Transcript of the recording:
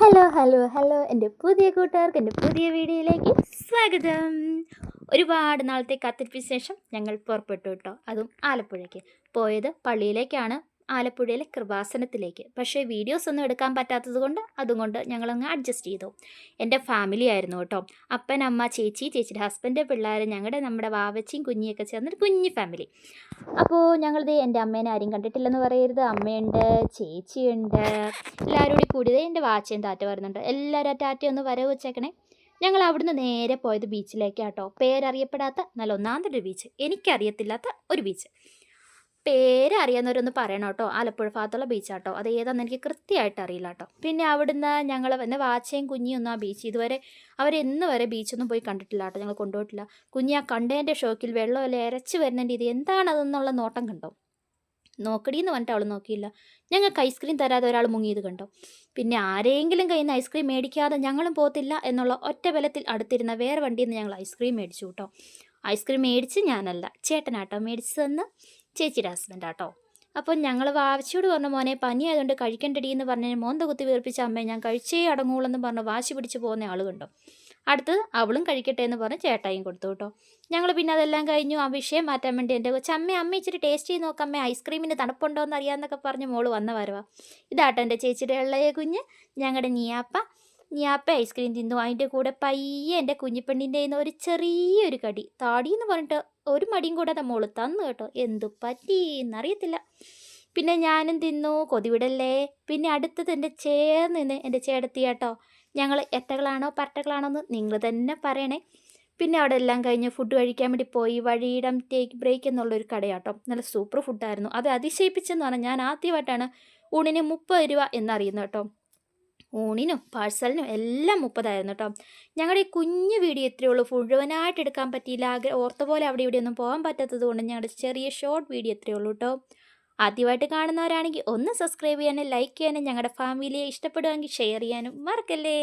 Hello hello hello എന്റെ പുതിയ കൂട്ടുകാർക്ക് എന്റെ പുതിയ വീഡിയോയിലേക്ക് സ്വാഗതം. ഒരുപാട് നാളത്തെ കാത്തിരിപ്പിന് ശേഷം ഞങ്ങൾ പുറപ്പെട്ടു കേട്ടോ. അതും ആലപ്പുഴയ്ക്ക്. പോയത് പള്ളിയിലേക്കാണ്. ആലപ്പുഴയിലെ കൃപാസനത്തിലേക്ക്. പക്ഷേ വീഡിയോസ് ഒന്നും എടുക്കാൻ പറ്റാത്തത് കൊണ്ട് അതുകൊണ്ട് ഞങ്ങളങ്ങ് അഡ്ജസ്റ്റ് ചെയ്തു. എന്റെ ഫാമിലി ആയിരുന്നു കേട്ടോ. അപ്പൻ അമ്മ ചേച്ചി ചേച്ചിയുടെ ഹസ്ബൻഡ് പിള്ളേർ ഞങ്ങളുടെ നമ്മുടെ വാവച്ചിയും കുഞ്ഞിയൊക്കെ ചേർന്നൊരു കുഞ്ഞു ഫാമിലി അപ്പോൾ ഞങ്ങളിത് എന്റെ അമ്മേനെ ആരും കണ്ടിട്ടില്ലെന്ന് പറയരുത്. അമ്മയുണ്ട് ചേച്ചിയുണ്ട് എല്ലാവരും കൂടി കൂടിയത് എന്റെ വാച്ചയും താറ്റ വരുന്നുണ്ട്. എല്ലാവരും ആ ഒന്ന് വരവ് വെച്ചേക്കണേ. ഞങ്ങൾ അവിടുന്ന് നേരെ പോയത് ബീച്ചിലേക്കാട്ടോ പേരറിയപ്പെടാത്ത നല്ല ഒന്നാമത്തെ ബീച്ച് എനിക്കറിയത്തില്ലാത്ത ഒരു ബീച്ച് പേരറിയാവുന്നവരൊന്ന് പറയണം കേട്ടോ. ആലപ്പുഴ ഭാഗത്തുള്ള ബീച്ചാട്ടോ അത് ഏതാണെന്ന് എനിക്ക് കൃത്യമായിട്ട് അറിയില്ല കേട്ടോ. പിന്നെ അവിടുന്ന് ഞങ്ങൾ എന്റെ വാച്ചയും കുഞ്ഞിയൊന്നും ആ ബീച്ച് ഇതുവരെ അവരെന്ന് വരെ ബീച്ചൊന്നും പോയി കണ്ടിട്ടില്ല കേട്ടോ. ഞങ്ങൾ കൊണ്ടുപോയിട്ടില്ല. കുഞ്ഞി ആ കണ്ടതിന്റെ ഷോക്കിൽ വെള്ളമല്ല ഇരച്ച് വരുന്നതിന്റെ ഇത് എന്താണതെന്നുള്ള നോട്ടം കണ്ടോ? നോക്കടിയെന്ന് പറഞ്ഞിട്ട് അവൾ നോക്കിയില്ല. ഞങ്ങൾക്ക് ഐസ്ക്രീം തരാതെ ഒരാൾ മുങ്ങിയത് കണ്ടോ? പിന്നെ ആരെങ്കിലും കയ്യിൽ നിന്ന് ഐസ്ക്രീം മേടിക്കാതെ ഞങ്ങളും പോകത്തില്ല എന്നുള്ള ഒറ്റ ബലത്തിൽ അടുത്തിരുന്ന വേറെ വണ്ടിയിൽ നിന്ന് ഞങ്ങൾ ഐസ്ക്രീം മേടിച്ചു കേട്ടോ. ഐസ്ക്രീം മേടിച്ച് ഞാനല്ല ചേട്ടനാട്ടോ മേടിച്ചു തന്ന് ചേച്ചിയുടെ ഹസ്ബൻഡ് ആട്ടോ അപ്പോൾ ഞങ്ങൾ വാശിയോട് പറഞ്ഞ മോനെ പനി ആയതുകൊണ്ട് കഴിക്കണ്ടടി എന്ന് പറഞ്ഞ് മോന്ത കുത്തി വീർപ്പിച്ച അമ്മയെ ഞാൻ കഴിച്ചേ അടങ്ങുള്ളെന്ന് പറഞ്ഞ് വാശി പിടിച്ച് പോകുന്ന ആൾ കണ്ടോ. അടുത്തത് അവളും കഴിക്കട്ടെ എന്ന് പറഞ്ഞ് ചേട്ടായും കൊടുത്തു കേട്ടോ ഞങ്ങൾ പിന്നെ അതെല്ലാം കഴിഞ്ഞു. ആ വിഷയം മാറ്റാൻ വേണ്ടി എന്റെ കൊച്ചമ്മ അമ്മ ഇച്ചിരി ടേസ്റ്റ് ചെയ്ത് നോക്കാം അമ്മ. ഐസ്ക്രീമിന് തണുപ്പുണ്ടോ എന്ന് അറിയാമെന്നൊക്കെ പറഞ്ഞ് മോൾ വന്ന വരവാ ഇതാട്ടോ എന്റെ ചേച്ചിയുടെ ഇളയ കുഞ്ഞ് ഞങ്ങളുടെ നീയാപ്പ. നീയാപ്പ ഐസ്ക്രീം തിന്നു അതിന്റെ കൂടെ പയ്യെ എന്റെ കുഞ്ഞിപ്പെണ്ണിന്റെ നിന്ന് ഒരു ചെറിയൊരു കടി. താടി എന്ന് പറഞ്ഞിട്ട് ഒരു മടിയും കൂടാതെ മോൾ തന്നു കേട്ടോ. എന്തു പറ്റി എന്നറിയത്തില്ല. പിന്നെ ഞാനും തിന്നു കൊതിവിടല്ലേ? പിന്നെ അടുത്തത് എന്റെ ചേർന്ന് നിന്ന് എന്റെ ചേടത്തി കേട്ടോ. ഞങ്ങൾ എത്തകളാണോ പരട്ടകളാണോ എന്ന് നിങ്ങൾ തന്നെ പറയണേ. പിന്നെ അവിടെ എല്ലാം കഴിഞ്ഞ് ഫുഡ് കഴിക്കാൻ വേണ്ടി പോയി വഴിയിടം ടേക്ക് ബ്രേക്ക് എന്നുള്ളൊരു കടയാട്ടോ. നല്ല സൂപ്പർ ഫുഡായിരുന്നു അത് അതിശയിപ്പിച്ചെന്ന് പറഞ്ഞാൽ ഞാൻ ആദ്യമായിട്ടാണ് ഊണിന് മുപ്പത് രൂപ എന്നറിയുന്നത് കേട്ടോ. ഊണിനും പാഴ്സലിനും എല്ലാം മുപ്പതായിരുന്നു കേട്ടോ ഞങ്ങളുടെ ഈ കുഞ്ഞു വീഡിയോ ഇത്രയേ ഉള്ളൂ. മുഴുവനായിട്ട് എടുക്കാൻ പറ്റിയില്ല. ആഗ്രഹം ഓർത്ത പോലെ അവിടെ ഇവിടെ ഒന്നും പോകാൻ പറ്റാത്തത് കൊണ്ട് ഞങ്ങളുടെ ചെറിയ ഷോർട്ട് വീഡിയോ ഇത്രയേ ഉള്ളൂ കേട്ടോ ആദ്യമായിട്ട് കാണുന്നവരാണെങ്കിൽ ഒന്ന് സബ്സ്ക്രൈബ് ചെയ്യാനും ലൈക്ക് ചെയ്യാനും ഞങ്ങളുടെ ഫാമിലിയെ ഇഷ്ടപ്പെടുകയാണെങ്കിൽ ഷെയർ ചെയ്യാനും മറക്കല്ലേ.